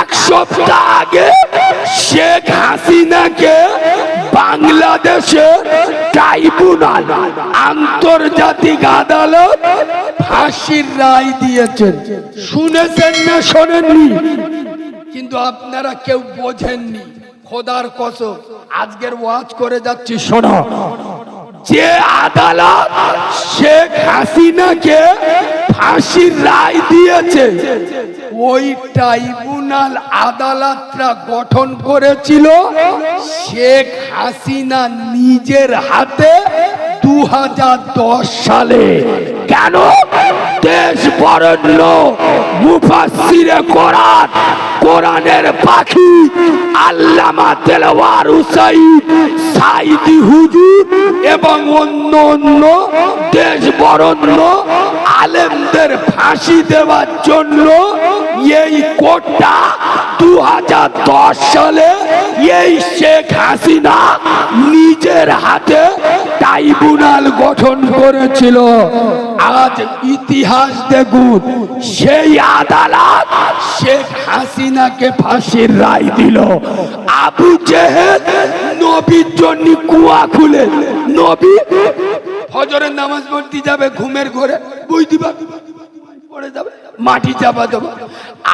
এক সপ্তাহ আগে শেখ হাসিনাকে বাংলাদেশে ট্রাইব্যুনাল, আন্তর্জাতিক আদালত ফাঁসির রায় দিয়েছেন। শুনেছেন না শোনেননি? কিন্তু আপনারা কেউ বোঝেননি। খোদার কসম, আজকের ওয়াজ করে যাচ্ছি, শোনো। যে আদালত শেখ হাসিনাকে ফাঁসির রায় দিয়েছে ওই ট্রাইব্যুনাল আদালতটা গঠন করেছিল শেখ হাসিনা নিজের হাতে দু হাজার দশ সালে। কেন? দেশ বরণ্য মুফাসিরে কোরআন, কোরআনের পাখি, আল্লামা তেলওয়ার হুসাইন, সাইদি হুজুর এবং অন্য অন্য দেশ বরণ্য আলেমদের ফাঁসি দেওয়ার জন্য এই কোর্টটা দু সালে এই শেখ হাসিনা নিজের হাতে ট্রাইব্যুনাল গঠন করেছিল। আজ ইতিহাস দেখুন, সেই আদালত শেখ হাসিনাকে ফাঁসির রায় দিল। আবু জেহেল নবীর জন্য কুয়া খুলে, নবী ফজরের নামাজ পড়তে যাবে ঘুমের ঘরে বুঝতে পারবে পড়ে যাবে, মাটি চাপা দেবো।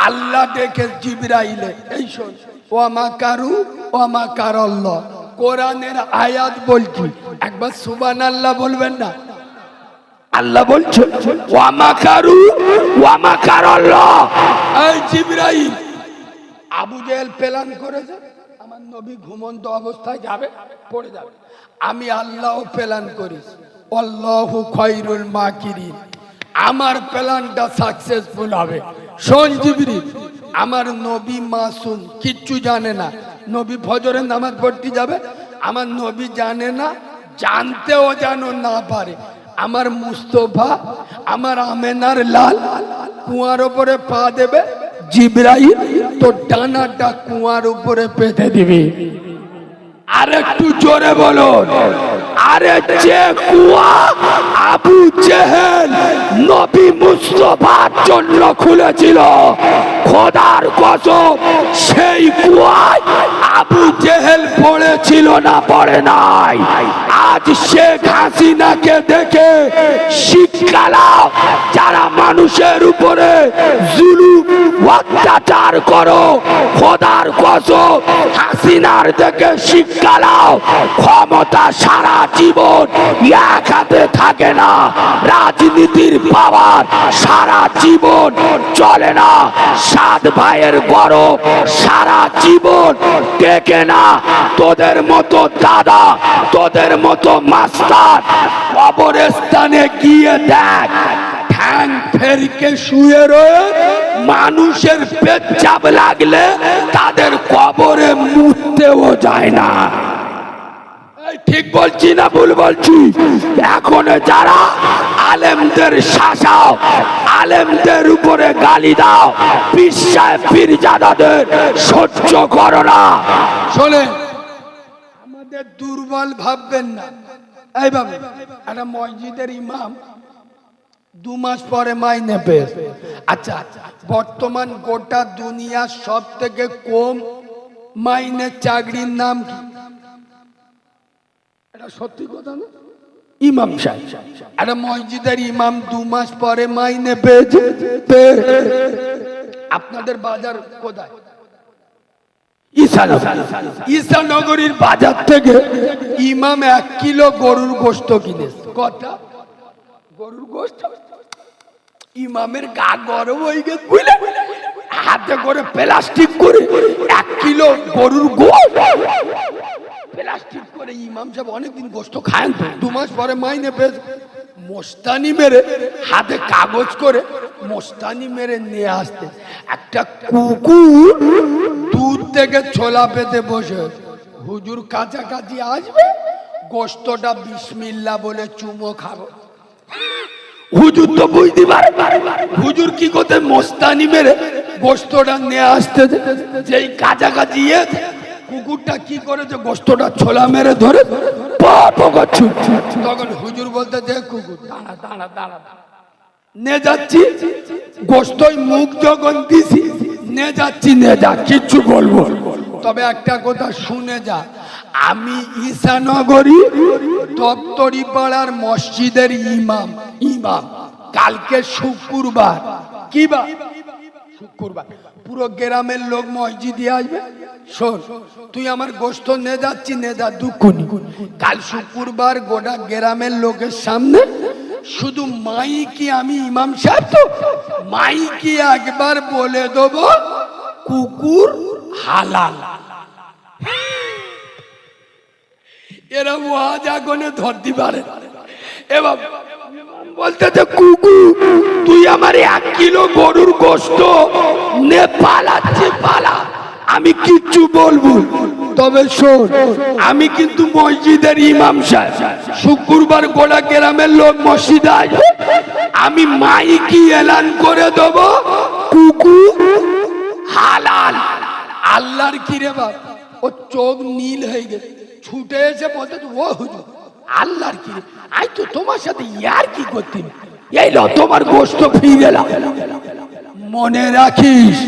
আল্লাহ ডেকে জিবরাইলে, এই শোন ওয়ামা কারু ওয়ামা কারল্লাহ। কোরআনের আয়াত বলছি, একবার সুবান আল্লাহ বলবেন না? আল্লাহ বলছে ওয়ামা কারু ওয়ামা কারল্লাহ। এই জিবরাইল, আবু জেল প্ল্যান করেছে, আমার নবী ঘুমন্ত অবস্থায় যাবে, পড়ে যাবে। আমি আল্লাহ প্ল্যান করিস আল্লাহু খৈরুল মাকিরিন। আমার প্ল্যানটা সাকসেসফুল হবে। শোন জিবরি, আমার নবী মাসুম কিচ্ছু জানে না। নবী ফজরের নামাজ পড়তে যাবে, আমার নবী জানে না, জানতেও যেন না পারে। আমার মুস্তফা, আমার আমেনার লাল, কুয়ার উপরে পা দেবে, জিব্রাইল তোর ডানাটা কুয়ার উপরে পেতে দিবি। আর একটু জোরে বলুন। আরে যে কুয়া আবু জেহেল নবী মুস্তফার জন্য খুলেছিল। খোদার কসম, সেই কুয়ায় আবু জেহেল পড়েছিল না, পড়ে নাই। আজ শেখ হাসিনাকে দেখে শিক্ষা লাও যারা মানুষের উপরে জুলুম, অত্যাচার করো, খোদার কসম, হাসিনার দেখে শিক্ষা লাও ক্ষমতা সারা জীবন এক হাতে থাকে না, রাজনীতির পাওয়ার সারা জীবন চলে না। সাত ভাইয়ের বড় সারা জীবন টেকে না। তোদের মতো দাদা, তোদের মতো মাস্টার কবরস্থানে গিয়ে দেখ। শুয়ে মানুষের পেচ্ছাপ লাগলে তাদের কবরে মুততেও যায় না। ঠিক বলছি না ভুল বলছি? এখন যারা আলেমদের শাসাও, আলেমদের উপরে গালি দাও বিশ্বায় পীরজাদাদের সহ্য করো না। শোনে আমাদের দুর্বল ভাববেন না। এই ভাবে একটা মসজিদের ইমাম দু মাস পরে মাইনে পেয়ে আচ্ছা বর্তমান গোটা দুনিয়ার সব থেকে কম মাইনে চাকরির নাম কি? এটা সত্যি কথা না? ইমাম সাহেব। মসজিদের ইমাম দু মাস পরে মাইনে পেয়েছে পেয়ে আপনাদের বাজার কোথায়? ঈশানগরীর বাজার থেকে ইমাম এক কিলো গরুর গোস্ত কটা? গরুর গোস্ত ইমামের গা গরম হয়ে গেছে হাতে করে প্লাস্টিক করে এক কিলো গরুর গোস্ত প্লাস্টিক করে ইমাম সাহেব অনেকদিন গোস্ত খায় তো দু মাস পরে মাইনে পেয়ে মোস্তানি মেরে হাতে কাগজ করে মোস্তানি মেরে নিয়ে আসতে। একটা কুকুর দূর থেকে ছোলা পেতে বসে হুজুর কাছাকাছি আসবে গোস্তটা বিসমিল্লা বলে চুমো খাব। হুজুর তো বুঝতে পারে হুজুর কি করতে? মোস্তানি মেরে গোস্তটা নিয়ে আসতে। যেই কাছাকাছি এসে, কুকুরটা কি করেছে গোস্তটা ছোলা মেরে ধরে তখন হুজুর বলতে যে কুকুর দাঁড়া দাঁড়া দাঁড়া। নে যাচ্ছি। গোস্তই মুখ যখন দিছি নে যাচ্ছি নে যা কিচ্ছু বলব তবে একটা কথা শুনে যা আমি ঈশানগরী দপ্তরি পাড়ার মসজিদের ইমাম ইমাম। কালকে শুক্রবার। কি বা? শুক্রবার। পুরো গ্রামের লোক মসজিদে আসবে। শোন, তুই আমার গোস্ত নে যাচ্ছি নে যা, দুঃখ কাল শুক্রবার গোটা গ্রামের লোকের সামনে শুধু মাইকি আমি ইমাম সাহেব তো, মাইকি একবার বলে দেব, কুকুর হালাল। এরা ওয়াজ আগুনে ধরতে পারে এবার বলতে যে কুকু তুই আমার এক কিলো গরুর গোস্ত নে পালাচ্ছি পালা। আমি কিচ্ছু বলব তবে শোন আমি কিন্তু মসজিদের ইমাম সাহেব। শুক্রবার গোড়া গ্রামের লোক মসজিদে আসবে আমি মাইকি এলান করে দেব। কুকু হালাল। আল্লাহর কি রে বাপ। ও চোখ নীল হয়ে গেছে। ছুটে এসে বলতে ও হুজুর আল্লাহর কি? আই তো তোমার সাথে ইয়ার কি করতি এই লো তোমার গোস্ত ফিরে মনে রাখিস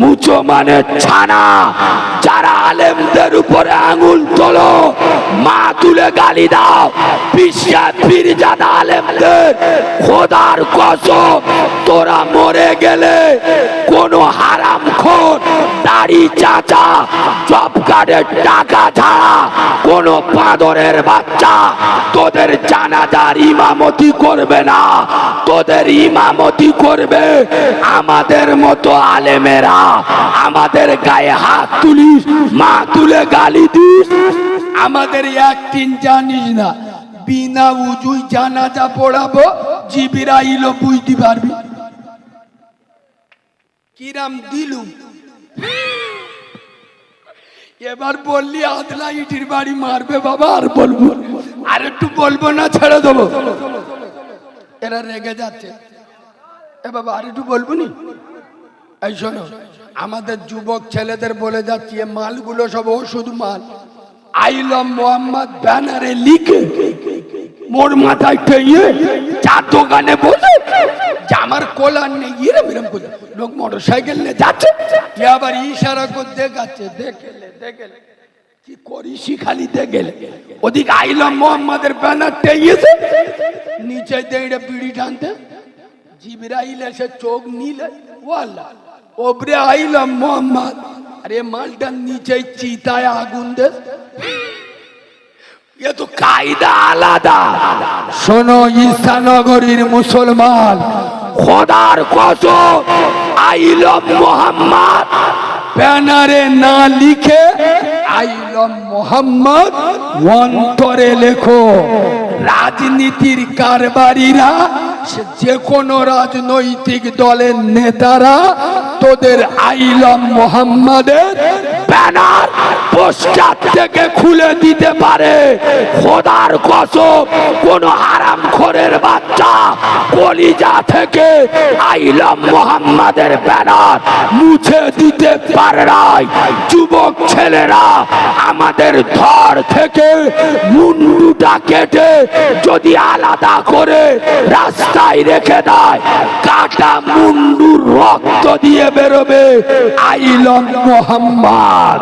মুচো মানে ছানা। যারা আলেমদের উপরে আঙুল তোলো, মা তুলে গালি দাও। পিসা পীরজাদা আলেমদের, খোদার কসম, তোরা মরে গেলে কোনো খোর দাড়ি চাচা জব কার্ডের টাকা ছাড়া কোনো পাদরের বাচ্চা। তোদের জানাজার ইমামতি করবে না, তোদের ইমামতি করবে আমাদের মতো আলেমেরা। আমাদের গায়ে হাত তুলিস, মা তুলে গালি দিস। আমাদের একদিন জানিস না, বিনা উজুই জানাজা পড়াবো জিবিরা ইলো বুঝতে পারবি। কিরাম দিলুম। এবার বললি আদলা ইটির বাড়ি মারবে বাবা, আর বলব আর একটু বলব না, ছেড়ে দেবো। এরা রেগে যাচ্ছে। এ বাবা, আর একটু বলব নি? এই শোনো, আমাদের যুবক ছেলেদের বলে যাচ্ছি, এ মালগুলো সব ওষুধ মাল। আইলম মোহাম্মদ ব্যানারে লিখে, মোর মাথায় ঠেয়ে চার দোকানে বসে কোলার নেই, এরম করে। লোক মোটর সাইকেল নিয়ে যাচ্ছে। আবার ইশারা করে দেখাচ্ছে দেখেলে দেখেলে। কি করিস খালি দেখেলে। ওদিকে আইলাম মোহাম্মদের নিচে দিয়ে বিড়ি টানতে। জিবরাইল এসে চোখ নিলে আইলাম মোহাম্মদ। আরে নিচে চিতায় আগুন দে। তো কায়দা আলাদা। শোনো ঈশানগরীর মুসলমান। খোদার কসম আইলম মোহাম্মদ। ব্যানারে না লিখে আইলম মোহাম্মদ অন্তরে লেখো রাজনীতির কারবারিরা যে কোনো রাজনৈতিক দলের নেতারা তোদের আইলম মোহাম্মদের ব্যানার পোস্টার থেকে খুলে দিতে পারে। খোদার কসম, কোন হারাম খোরের বাচ্চা কলিজা থেকে আইলাম মোহাম্মদের ব্যানার মুছে দিতে পারে নাই। যুবক ছেলেরা, আমাদের ধর থেকে মুন্ডুটা কেটে যদি আলাদা করে রাস্তায় রেখে দেয়। কাটা মুন্ডুর রক্ত দিয়ে বেরোবে আইলন মোহাম্মদ।